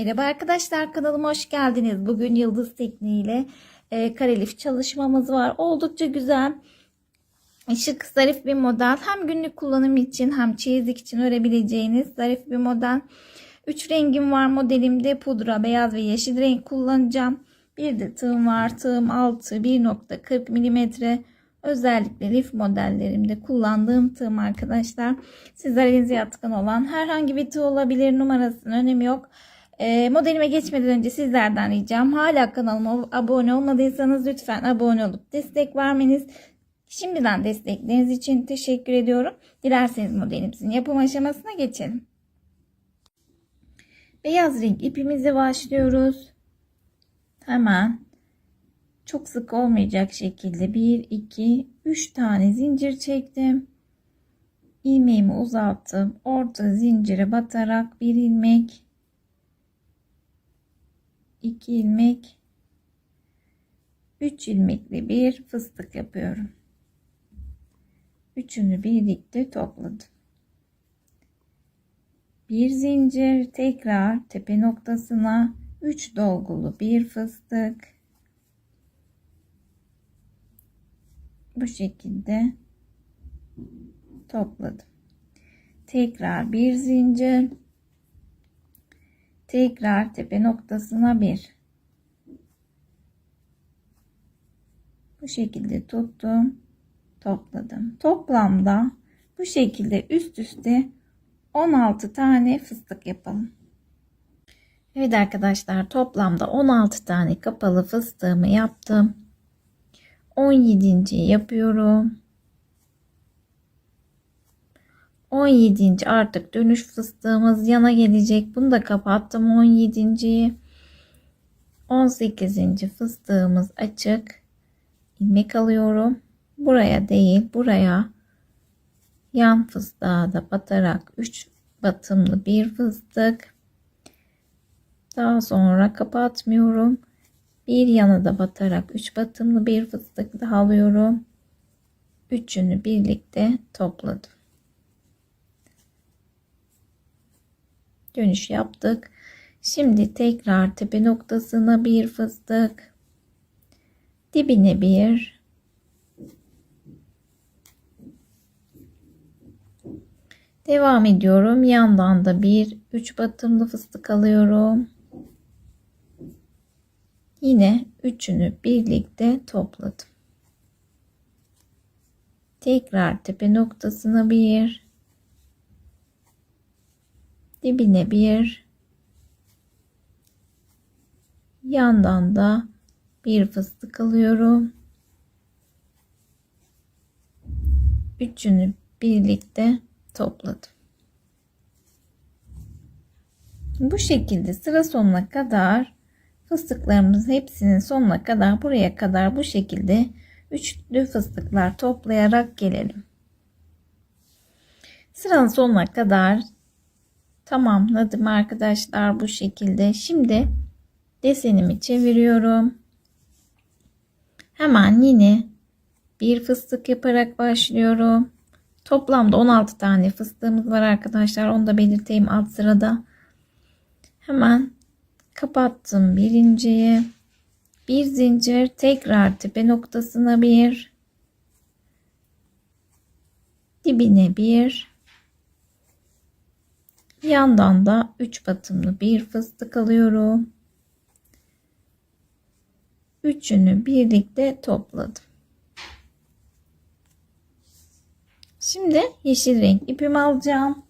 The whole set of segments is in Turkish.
Merhaba arkadaşlar kanalıma hoş geldiniz. Bugün yıldız tekniğiyle e, karelif çalışmamız var. Oldukça güzel. Şık zarif bir model. Hem günlük kullanım için hem çeyizlik için örebileceğiniz zarif bir model. 3 rengim var modelimde. Pudra, beyaz ve yeşil renk kullanacağım. Bir de tığım var. Tığım 6 1.40 mm. Özellikle lif modellerimde kullandığım tığım arkadaşlar. Sizler elinize yatkın olan herhangi bir tığ olabilir. Numarasının önemi yok. E, modelime geçmeden önce sizlerden ricam hala kanalıma abone olmadıysanız lütfen abone olup destek vermeniz. Şimdiden destekleriniz için teşekkür ediyorum. Dilerseniz modelimizin yapım aşamasına geçelim. Beyaz renk ipimizi başlıyoruz. Hemen çok sık olmayacak şekilde 1 2 3 tane zincir çektim. ilmeğimi uzattım. Orta zincire batarak bir ilmek 2 ilmek 3 ilmekli bir fıstık yapıyorum. Üçünü birlikte topladım. Bir zincir tekrar tepe noktasına 3 dolgulu bir fıstık. Bu şekilde topladım. Tekrar bir zincir Tekrar tepe noktasına bir. Bu şekilde tuttum. Topladım. Toplamda bu şekilde üst üste 16 tane fıstık yapalım. Evet arkadaşlar toplamda 16 tane kapalı fıstığımı yaptım. 17. yapıyorum. 17. artık dönüş fıstığımız yana gelecek. Bunu da kapattım 17. 18. fıstığımız açık. ilmek alıyorum. Buraya değil buraya yan fıstığa da batarak 3 batımlı bir fıstık. Daha sonra kapatmıyorum. Bir yana da batarak 3 batımlı bir fıstık daha alıyorum. Üçünü birlikte topladım. Dönüş yaptık. Şimdi tekrar tepe noktasına bir fıstık. Dibine bir. Devam ediyorum. Yandan da bir üç batımlı fıstık alıyorum. Yine üçünü birlikte topladım. Tekrar tepe noktasına bir dibine bir yandan da bir fıstık alıyorum. Üçünü birlikte topladım. Bu şekilde sıra sonuna kadar fıstıklarımızın hepsinin sonuna kadar buraya kadar bu şekilde üçlü fıstıklar toplayarak gelelim. Sıranın sonuna kadar tamamladım arkadaşlar bu şekilde. Şimdi desenimi çeviriyorum. Hemen yine bir fıstık yaparak başlıyorum. Toplamda 16 tane fıstığımız var arkadaşlar. Onu da belirteyim alt sırada. Hemen kapattım birinciyi. Bir zincir tekrar tepe noktasına bir. Dibine bir. Yandan da 3 batımlı bir fıstık alıyorum. Üçünü birlikte topladım. Şimdi yeşil renk ipimi alacağım.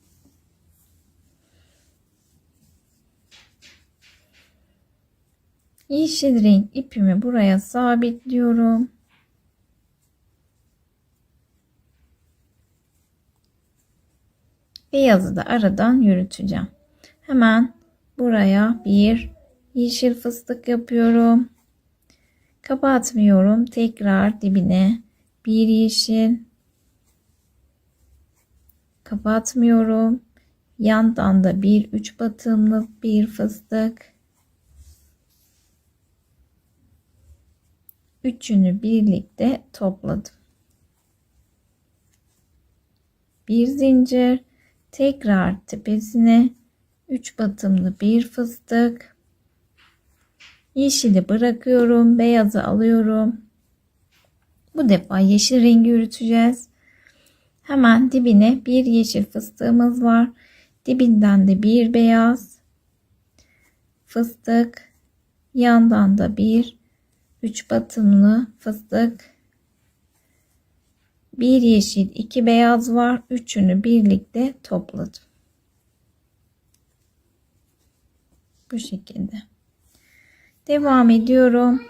Yeşil renk ipimi buraya sabitliyorum. Beyazı da aradan yürüteceğim. Hemen buraya bir yeşil fıstık yapıyorum. Kapatmıyorum. Tekrar dibine bir yeşil. Kapatmıyorum. Yandan da bir üç batımlı bir fıstık. Üçünü birlikte topladım. Bir zincir tekrar tepesine 3 batımlı bir fıstık. Yeşili bırakıyorum. Beyazı alıyorum. Bu defa yeşil rengi yürüteceğiz. Hemen dibine bir yeşil fıstığımız var. Dibinden de bir beyaz fıstık. Yandan da bir üç batımlı fıstık. Bir yeşil, iki beyaz var. Üçünü birlikte topladım. Bu şekilde. Devam ediyorum.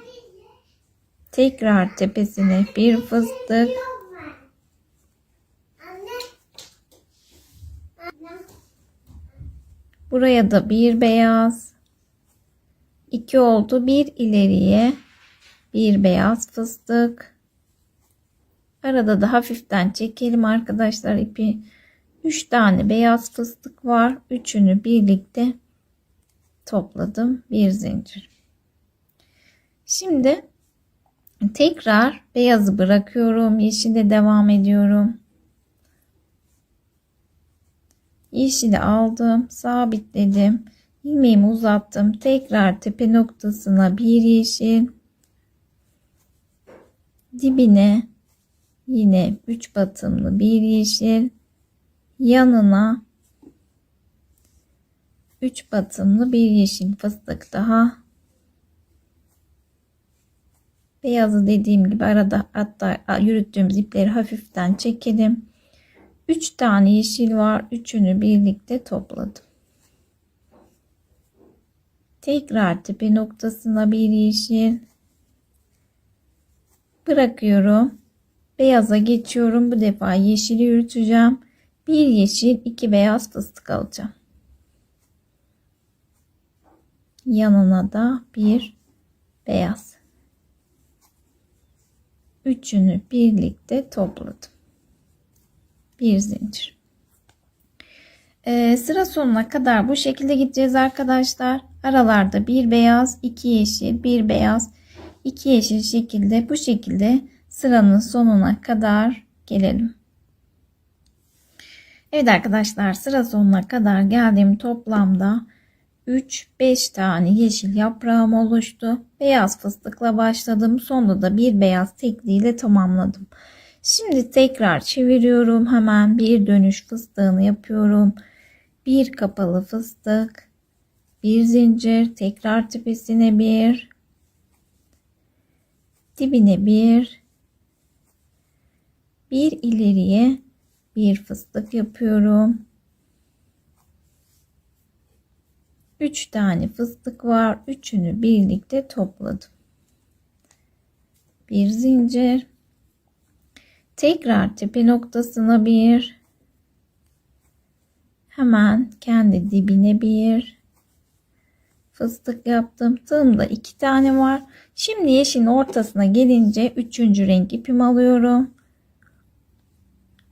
Tekrar tepesine bir fıstık. Buraya da bir beyaz. iki oldu. Bir ileriye bir beyaz fıstık. Arada da hafiften çekelim arkadaşlar ipi. 3 tane beyaz fıstık var. Üçünü birlikte topladım. Bir zincir. Şimdi tekrar beyazı bırakıyorum. Yeşile devam ediyorum. Yeşili aldım. Sabitledim. ilmeğimi uzattım. Tekrar tepe noktasına bir yeşil. Dibine yine 3 batımlı bir yeşil. Yanına 3 batımlı bir yeşil fıstık daha. Beyazı dediğim gibi arada hatta yürüttüğümüz ipleri hafiften çekelim. 3 tane yeşil var. Üçünü birlikte topladım. Tekrar tepe noktasına bir yeşil. Bırakıyorum. Beyaza geçiyorum. Bu defa yeşili yürüteceğim. Bir yeşil, iki beyaz fıstık alacağım. Yanına da bir beyaz. Üçünü birlikte topladım bir zincir. Ee, sıra sonuna kadar bu şekilde gideceğiz arkadaşlar. Aralarda bir beyaz, iki yeşil, bir beyaz, iki yeşil şekilde bu şekilde sıranın sonuna kadar gelelim. Evet arkadaşlar sıra sonuna kadar geldiğim toplamda 3-5 tane yeşil yaprağım oluştu. Beyaz fıstıkla başladım. Sonunda da bir beyaz tekliyle tamamladım. Şimdi tekrar çeviriyorum. Hemen bir dönüş fıstığını yapıyorum. Bir kapalı fıstık. Bir zincir. Tekrar tepesine bir. Dibine bir. Bir ileriye bir fıstık yapıyorum. 3 tane fıstık var. Üçünü birlikte topladım. Bir zincir Tekrar tepe noktasına bir. Hemen kendi dibine bir. Fıstık yaptım. Tığımda iki tane var. Şimdi yeşilin ortasına gelince üçüncü renk ipimi alıyorum.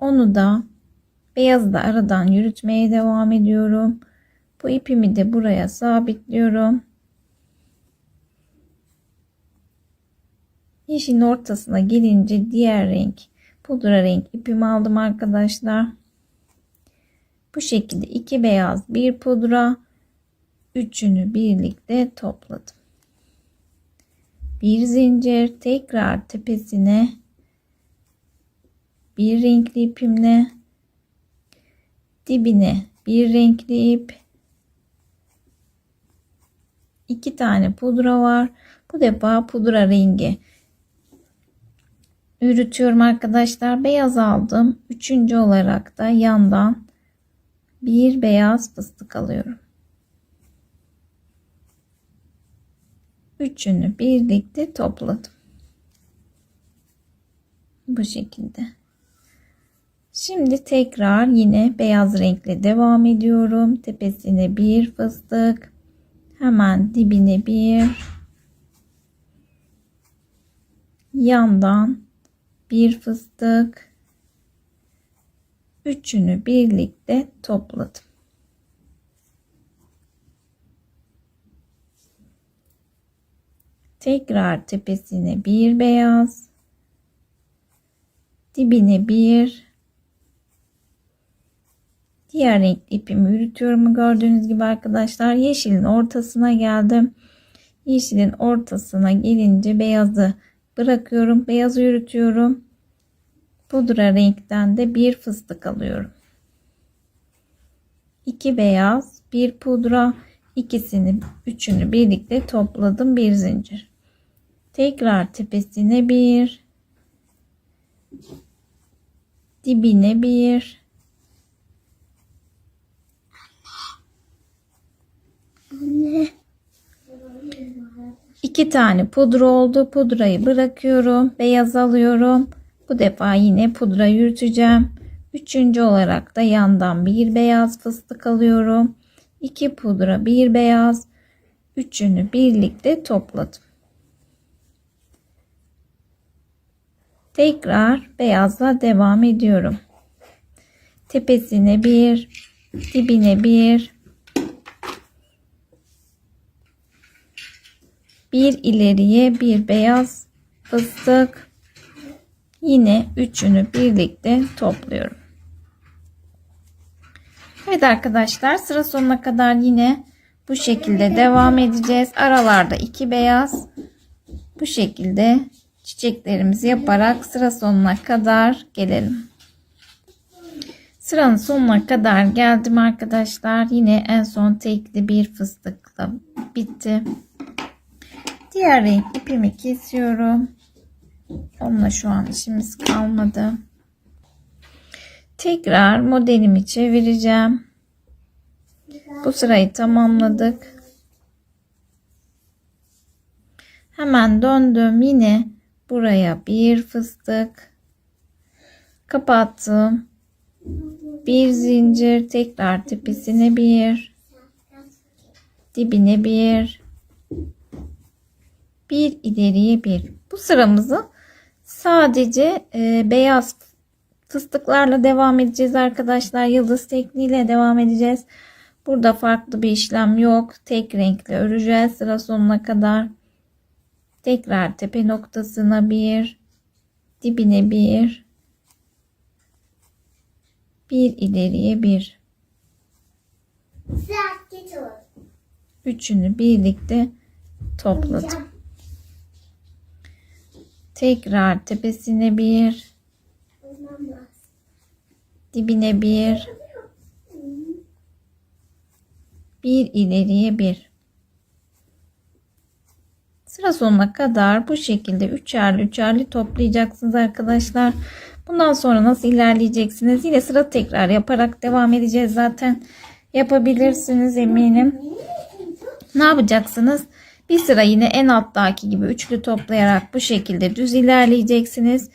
Onu da beyazı da aradan yürütmeye devam ediyorum. Bu ipimi de buraya sabitliyorum. Yeşilin ortasına gelince diğer renk pudra renk ipimi aldım arkadaşlar. Bu şekilde iki beyaz bir pudra üçünü birlikte topladım. Bir zincir tekrar tepesine bir renkli ipimle dibine bir renkli ip iki tane pudra var. Bu defa pudra rengi yürütüyorum arkadaşlar. Beyaz aldım. Üçüncü olarak da yandan bir beyaz fıstık alıyorum. Üçünü birlikte topladım. Bu şekilde. Şimdi tekrar yine beyaz renkle devam ediyorum. Tepesine bir fıstık. Hemen dibine bir. Yandan bir fıstık, üçünü birlikte topladım. Tekrar tepesine bir beyaz, dibine bir, Diğer renk ipimi yürütüyorum gördüğünüz gibi arkadaşlar. Yeşilin ortasına geldim. Yeşilin ortasına gelince beyazı bırakıyorum. Beyazı yürütüyorum. Pudra renkten de bir fıstık alıyorum. 2 beyaz, bir pudra, ikisini, üçünü birlikte topladım bir zincir. Tekrar tepesine bir, dibine bir, iki tane pudra oldu. Pudrayı bırakıyorum. Beyaz alıyorum. Bu defa yine pudra yürüteceğim. Üçüncü olarak da yandan bir beyaz fıstık alıyorum. 2 pudra bir beyaz. Üçünü birlikte topladım. Tekrar beyazla devam ediyorum. Tepesine bir, dibine bir, bir ileriye bir beyaz fıstık. Yine üçünü birlikte topluyorum. Evet arkadaşlar sıra sonuna kadar yine bu şekilde devam edeceğiz. Aralarda iki beyaz bu şekilde çiçeklerimizi yaparak sıra sonuna kadar gelelim. Sıranın sonuna kadar geldim arkadaşlar. Yine en son tekli bir fıstıkla bitti. Diğer renk ipimi kesiyorum. Onunla şu an işimiz kalmadı. Tekrar modelimi çevireceğim. Bu sırayı tamamladık. Hemen döndüm. Yine buraya bir fıstık kapattım. Bir zincir tekrar tepesine bir dibine bir bir ileriye bir. Bu sıramızı sadece e, beyaz fıstıklarla devam edeceğiz arkadaşlar. Yıldız tekniğiyle devam edeceğiz. Burada farklı bir işlem yok. Tek renkle öreceğiz sıra sonuna kadar. Tekrar tepe noktasına bir, dibine bir, bir ileriye bir. Üçünü birlikte topladım. Tekrar tepesine bir, dibine bir, bir ileriye bir. Sıra sonuna kadar bu şekilde üçerli üçerli toplayacaksınız arkadaşlar. Bundan sonra nasıl ilerleyeceksiniz? Yine sıra tekrar yaparak devam edeceğiz zaten. Yapabilirsiniz eminim. Ne yapacaksınız? Bir sıra yine en alttaki gibi üçlü toplayarak bu şekilde düz ilerleyeceksiniz.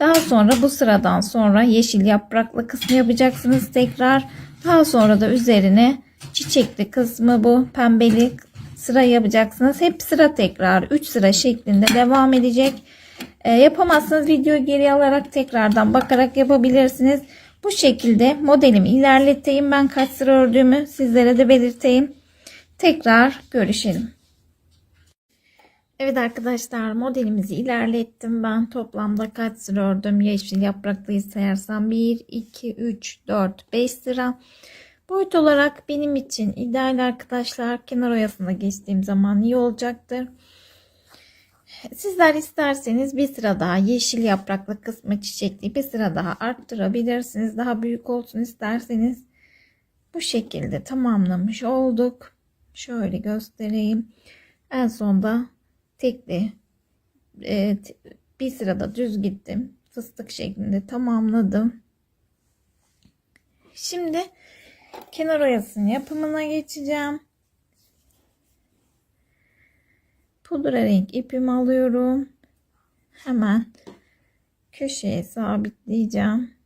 Daha sonra bu sıradan sonra yeşil yapraklı kısmı yapacaksınız tekrar. Daha sonra da üzerine çiçekli kısmı bu pembeli sıra yapacaksınız. Hep sıra tekrar 3 sıra şeklinde devam edecek. E, yapamazsanız videoyu geri alarak tekrardan bakarak yapabilirsiniz. Bu şekilde modelimi ilerleteyim. Ben kaç sıra ördüğümü sizlere de belirteyim. Tekrar görüşelim. Evet arkadaşlar modelimizi ilerlettim. Ben toplamda kaç sıra ördüm? Yeşil yapraklıyı sayarsam 1, 2, 3, 4, 5 sıra. Boyut olarak benim için ideal arkadaşlar kenar oyasına geçtiğim zaman iyi olacaktır. Sizler isterseniz bir sıra daha yeşil yapraklı kısmı çiçekli bir sıra daha arttırabilirsiniz. Daha büyük olsun isterseniz. Bu şekilde tamamlamış olduk. Şöyle göstereyim. En sonda tekli e, bir sırada düz gittim. Fıstık şeklinde tamamladım. Şimdi kenar oyasının yapımına geçeceğim. Pudra renk ipimi alıyorum. Hemen köşeye sabitleyeceğim.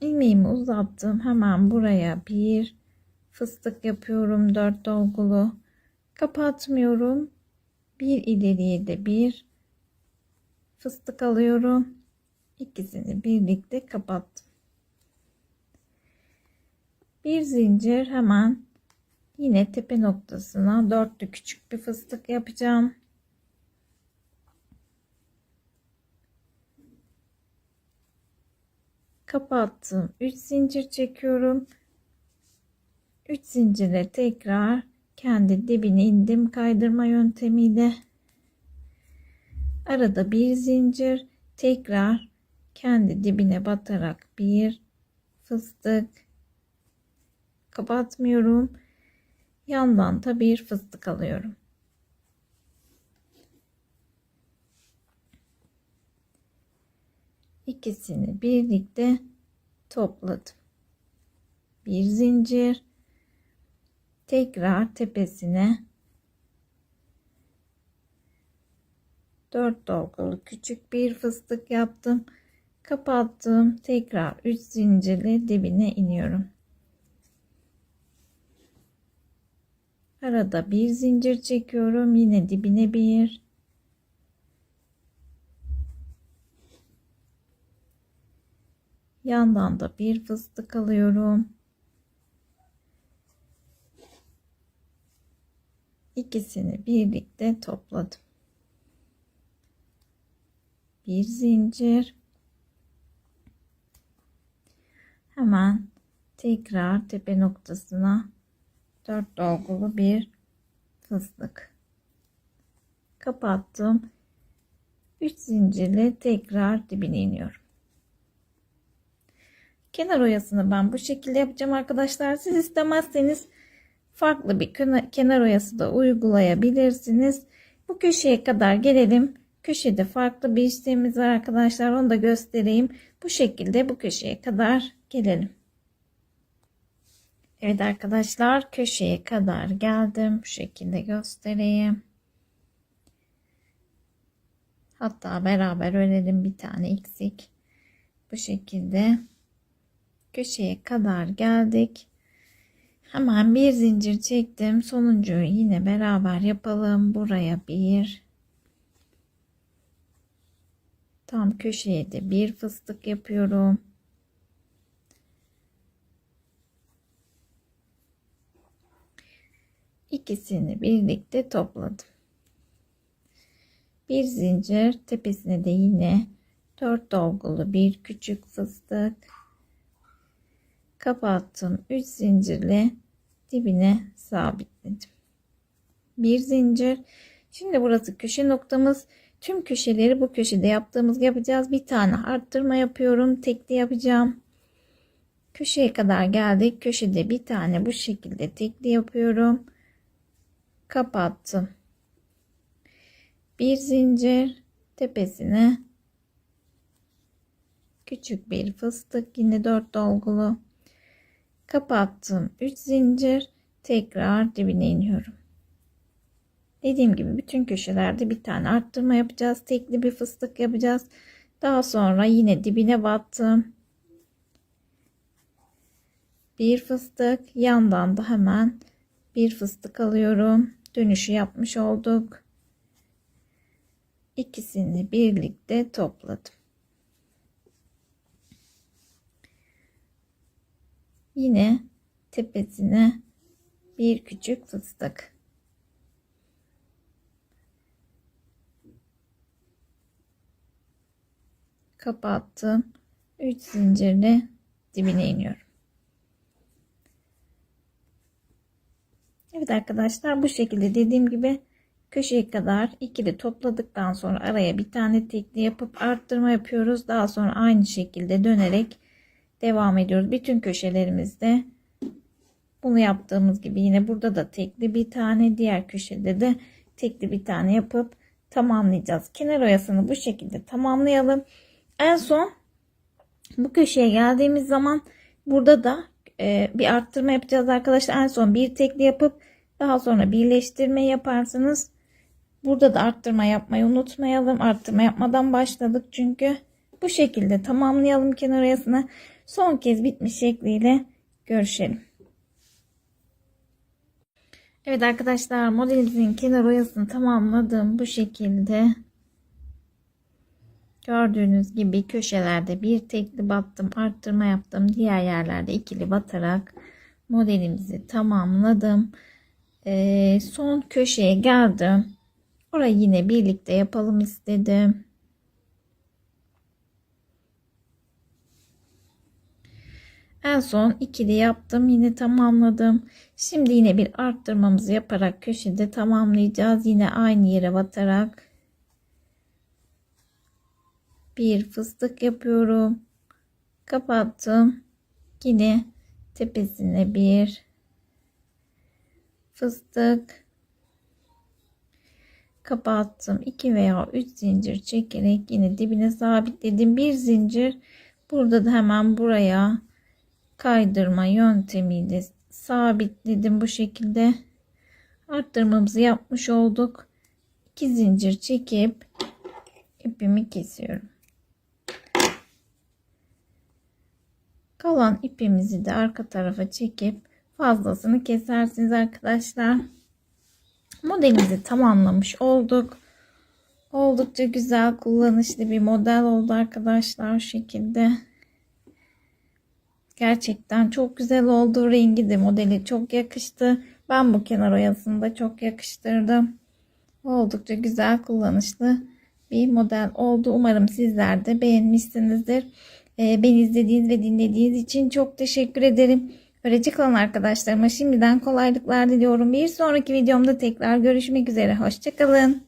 İlmeğimi uzattım. Hemen buraya bir fıstık yapıyorum. Dört dolgulu. Kapatmıyorum. Bir ileriye de bir fıstık alıyorum. İkisini birlikte kapattım. Bir zincir hemen yine tepe noktasına dörtlü küçük bir fıstık yapacağım. Kapattım. 3 zincir çekiyorum. 3 zincirle tekrar kendi dibine indim kaydırma yöntemiyle. Arada bir zincir tekrar kendi dibine batarak bir fıstık. Kapatmıyorum. Yandan da bir fıstık alıyorum ikisini birlikte topladım. Bir zincir. Tekrar tepesine 4 dolgulu küçük bir fıstık yaptım. Kapattım. Tekrar 3 zincirle dibine iniyorum. Arada bir zincir çekiyorum. Yine dibine bir yandan da bir fıstık alıyorum. İkisini birlikte topladım. Bir zincir. Hemen tekrar tepe noktasına 4 dolgulu bir fıstık kapattım. 3 zincirle tekrar dibine iniyorum kenar oyasını ben bu şekilde yapacağım arkadaşlar. Siz istemezseniz farklı bir kenar oyası da uygulayabilirsiniz. Bu köşeye kadar gelelim. Köşede farklı bir işlemimiz var arkadaşlar. Onu da göstereyim. Bu şekilde bu köşeye kadar gelelim. Evet arkadaşlar köşeye kadar geldim. Bu şekilde göstereyim. Hatta beraber örelim bir tane eksik. Bu şekilde köşeye kadar geldik. Hemen bir zincir çektim. Sonuncuyu yine beraber yapalım. Buraya bir. Tam köşeye de bir fıstık yapıyorum. ikisini birlikte topladım. Bir zincir tepesine de yine 4 dolgulu bir küçük fıstık kapattım 3 zincirle dibine sabitledim. Bir zincir. Şimdi burası köşe noktamız. Tüm köşeleri bu köşede yaptığımız yapacağız. Bir tane arttırma yapıyorum. Tekli yapacağım. Köşeye kadar geldik. Köşede bir tane bu şekilde tekli yapıyorum kapattım. Bir zincir tepesine küçük bir fıstık yine 4 dolgulu kapattım 3 zincir tekrar dibine iniyorum dediğim gibi bütün köşelerde bir tane arttırma yapacağız tekli bir fıstık yapacağız daha sonra yine dibine battım bir fıstık yandan da hemen bir fıstık alıyorum dönüşü yapmış olduk. İkisini birlikte topladım. Yine tepesine bir küçük fıstık. Kapattım. 3 zincirle dibine iniyorum. Evet arkadaşlar bu şekilde dediğim gibi köşeye kadar ikili topladıktan sonra araya bir tane tekli yapıp arttırma yapıyoruz. Daha sonra aynı şekilde dönerek devam ediyoruz. Bütün köşelerimizde bunu yaptığımız gibi yine burada da tekli bir tane diğer köşede de tekli bir tane yapıp tamamlayacağız. Kenar oyasını bu şekilde tamamlayalım. En son bu köşeye geldiğimiz zaman burada da e, bir arttırma yapacağız arkadaşlar. En son bir tekli yapıp daha sonra birleştirme yaparsınız. Burada da arttırma yapmayı unutmayalım. Arttırma yapmadan başladık çünkü. Bu şekilde tamamlayalım kenar oyasını. Son kez bitmiş şekliyle görüşelim. Evet arkadaşlar modelimizin kenar oyasını tamamladım. Bu şekilde gördüğünüz gibi köşelerde bir tekli battım arttırma yaptım. Diğer yerlerde ikili batarak modelimizi tamamladım. Ee, son köşeye geldim. Orayı yine birlikte yapalım istedim. En son ikili yaptım. Yine tamamladım. Şimdi yine bir arttırmamızı yaparak köşede tamamlayacağız. Yine aynı yere batarak bir fıstık yapıyorum. Kapattım. Yine tepesine bir fıstık kapattım. 2 veya 3 zincir çekerek yine dibine sabitledim. Bir zincir burada da hemen buraya kaydırma yöntemiyle sabitledim bu şekilde. Arttırmamızı yapmış olduk. 2 zincir çekip ipimi kesiyorum. Kalan ipimizi de arka tarafa çekip fazlasını kesersiniz arkadaşlar. Modelimizi tamamlamış olduk. Oldukça güzel kullanışlı bir model oldu arkadaşlar şu şekilde Gerçekten çok güzel oldu. Rengi de modeli çok yakıştı. Ben bu kenar oyasını da çok yakıştırdım. Oldukça güzel kullanışlı bir model oldu. Umarım sizler de beğenmişsinizdir. Ee, beni izlediğiniz ve dinlediğiniz için çok teşekkür ederim. Öğrenci olan arkadaşlarıma şimdiden kolaylıklar diliyorum. Bir sonraki videomda tekrar görüşmek üzere. Hoşçakalın.